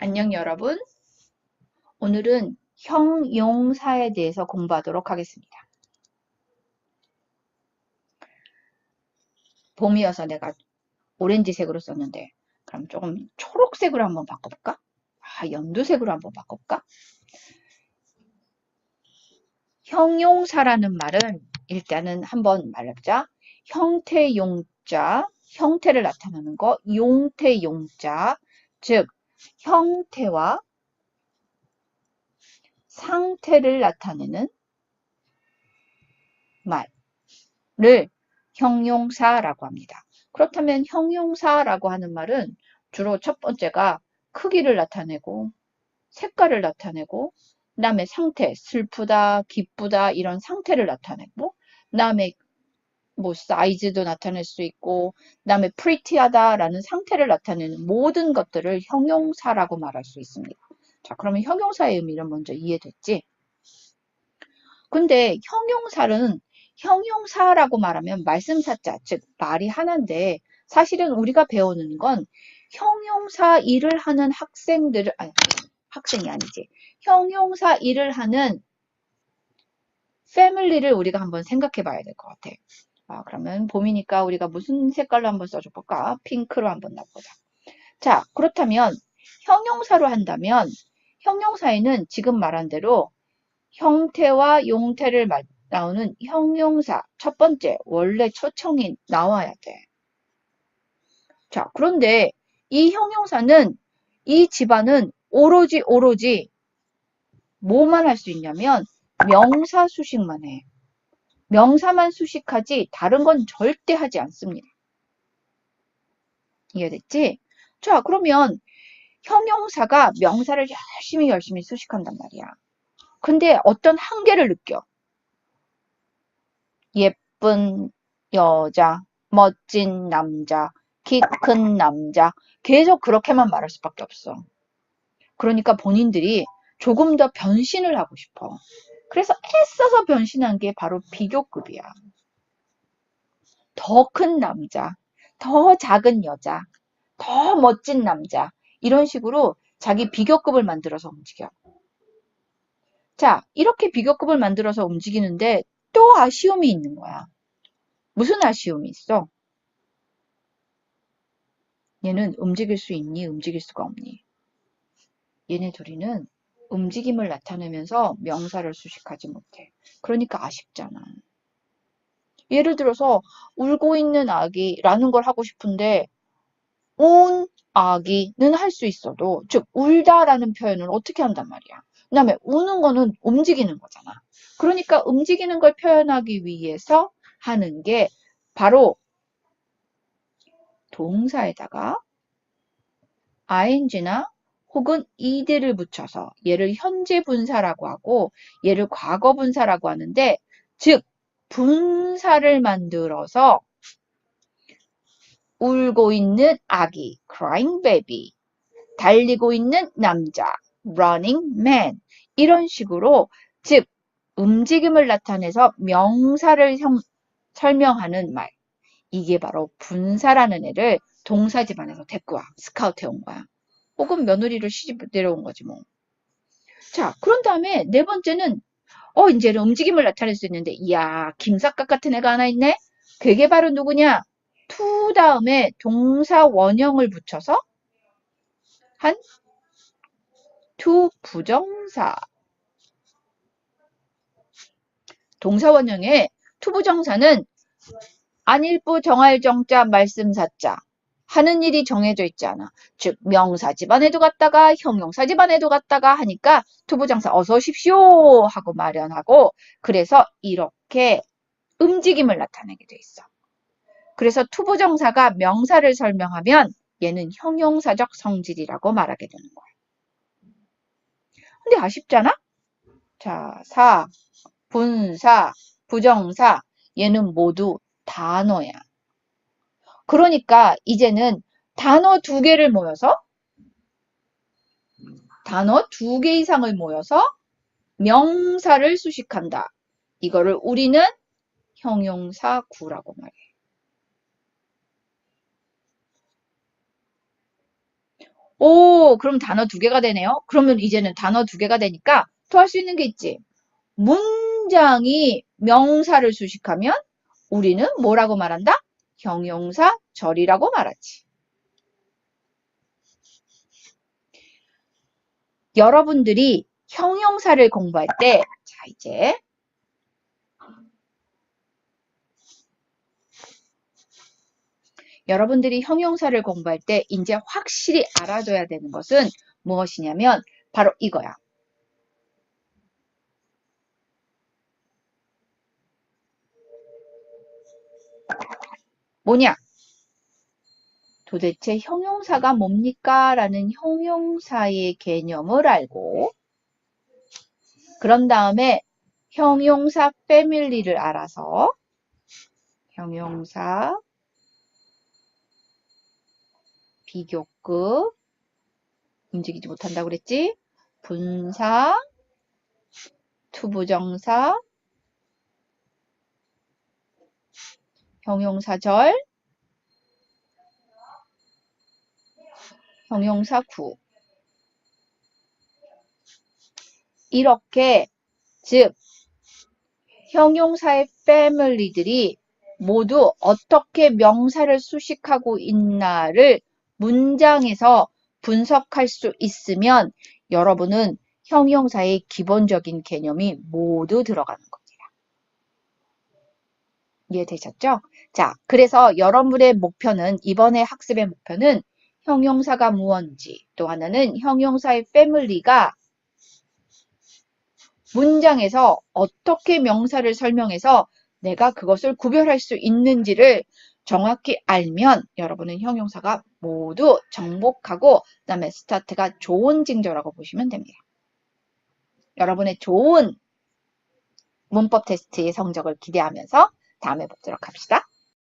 안녕 여러분. 오늘은 형용사에 대해서 공부하도록 하겠습니다. 봄이어서 내가 오렌지색으로 썼는데 그럼 조금 초록색으로 한번 바꿔볼까? 아, 연두색으로 한번 바꿔볼까? 형용사라는 말은 일단은 한번 말해보자. 형태 용자, 형태를 나타내는 거, 용태 용자, 즉 형태와 상태를 나타내는 말을 형용사라고 합니다. 그렇다면 형용사라고 하는 말은 주로 첫 번째가 크기를 나타내고 색깔을 나타내고 그 다음에 상태, 슬프다, 기쁘다 이런 상태를 나타내고 그 다음에 뭐 사이즈도 나타낼 수 있고 그다음에 pretty하다라는 상태를 나타내는 모든 것들을 형용사라고 말할 수 있습니다. 자, 그러면 형용사의 의미를 먼저 이해됐지? 근데 형용사는 형용사라고 말하면 말씀사자, 즉 말이 하나인데 사실은 우리가 배우는 건 형용사 일을 하는 학생들을 아니 학생이 아니지. 형용사 일을 하는 패밀리를 우리가 한번 생각해 봐야 될 것 같아. 아, 그러면 봄이니까 우리가 무슨 색깔로 한번 써줘 볼까? 핑크로 한번 놔보자. 자, 그렇다면 형용사로 한다면 형용사에는 지금 말한 대로 형태와 용태를 나오는 형용사 첫 번째 원래 초청이 나와야 돼. 자, 그런데 이 형용사는 이 집안은 오로지 오로지 뭐만 할 수 있냐면 명사 수식만 해. 명사만 수식하지 다른 건 절대 하지 않습니다. 이해됐지? 자, 그러면 형용사가 명사를 열심히 열심히 수식한단 말이야. 근데 어떤 한계를 느껴. 예쁜 여자, 멋진 남자, 키 큰 남자 계속 그렇게만 말할 수밖에 없어. 그러니까 본인들이 조금 더 변신을 하고 싶어. 그래서 애써서 변신한 게 바로 비교급이야. 더 큰 남자, 더 작은 여자, 더 멋진 남자 이런 식으로 자기 비교급을 만들어서 움직여. 자, 이렇게 비교급을 만들어서 움직이는데 또 아쉬움이 있는 거야. 무슨 아쉬움이 있어? 얘는 움직일 수 있니? 움직일 수가 없니? 얘네 둘이는 움직임을 나타내면서 명사를 수식하지 못해. 그러니까 아쉽잖아. 예를 들어서 울고 있는 아기라는 걸 하고 싶은데 온 아기는 할 수 있어도 즉 울다라는 표현을 어떻게 한단 말이야. 그 다음에 우는 거는 움직이는 거잖아. 그러니까 움직이는 걸 표현하기 위해서 하는 게 바로 동사에다가 ing나 혹은 이들을 붙여서 얘를 현재 분사라고 하고 얘를 과거 분사라고 하는데 즉 분사를 만들어서 울고 있는 아기 crying baby 달리고 있는 남자 running man 이런 식으로 즉 움직임을 나타내서 명사를 형, 설명하는 말. 이게 바로 분사라는 애를 동사 집안에서 데리고 와 스카우트 해온 거야 혹은 며느리를 시집 데려온 거지 뭐. 자, 그런 다음에 네 번째는 어 이제는 움직임을 나타낼 수 있는데 이야 김삿갓 같은 애가 하나 있네. 그게 바로 누구냐? 투 다음에 동사 원형을 붙여서 한 투 부정사 동사 원형의 투 부정사는 안일부 정할 정자 말씀사자 하는 일이 정해져 있지 않아. 즉 명사 집안에도 갔다가 형용사 집안에도 갔다가 하니까 투부정사 어서 오십시오 하고 마련하고 그래서 이렇게 움직임을 나타내게 돼 있어. 그래서 투부정사가 명사를 설명하면 얘는 형용사적 성질이라고 말하게 되는 거야. 근데 아쉽잖아? 자, 사, 분사, 부정사 얘는 모두 단어야. 그러니까 이제는 단어 두 개를 모여서 단어 두 개 이상을 모여서 명사를 수식한다. 이거를 우리는 형용사 구라고 말해. 오, 그럼 단어 두 개가 되네요. 그러면 이제는 단어 두 개가 되니까 또할수 있는 게 있지. 문장이 명사를 수식하면 우리는 뭐라고 말한다? 형용사 절이라고 말하지. 여러분들이 형용사를 공부할 때, 자, 이제 여러분들이 형용사를 공부할 때 이제 확실히 알아둬야 되는 것은 무엇이냐면 바로 이거야. 뭐냐? 도대체 형용사가 뭡니까? 라는 형용사의 개념을 알고 그런 다음에 형용사 패밀리를 알아서 형용사 비교급 움직이지 못한다고 그랬지? 분사 투부정사 형용사절 형용사 구 이렇게 즉 형용사의 패밀리들이 모두 어떻게 명사를 수식하고 있나를 문장에서 분석할 수 있으면 여러분은 형용사의 기본적인 개념이 모두 들어가는 겁니다. 이해되셨죠? 자, 그래서 여러분의 목표는 이번에 학습의 목표는 형용사가 무언지 또 하나는 형용사의 패밀리가 문장에서 어떻게 명사를 설명해서 내가 그것을 구별할 수 있는지를 정확히 알면 여러분은 형용사가 모두 정복하고 그 다음에 스타트가 좋은 징조라고 보시면 됩니다. 여러분의 좋은 문법 테스트의 성적을 기대하면서 다음에 보도록 합시다.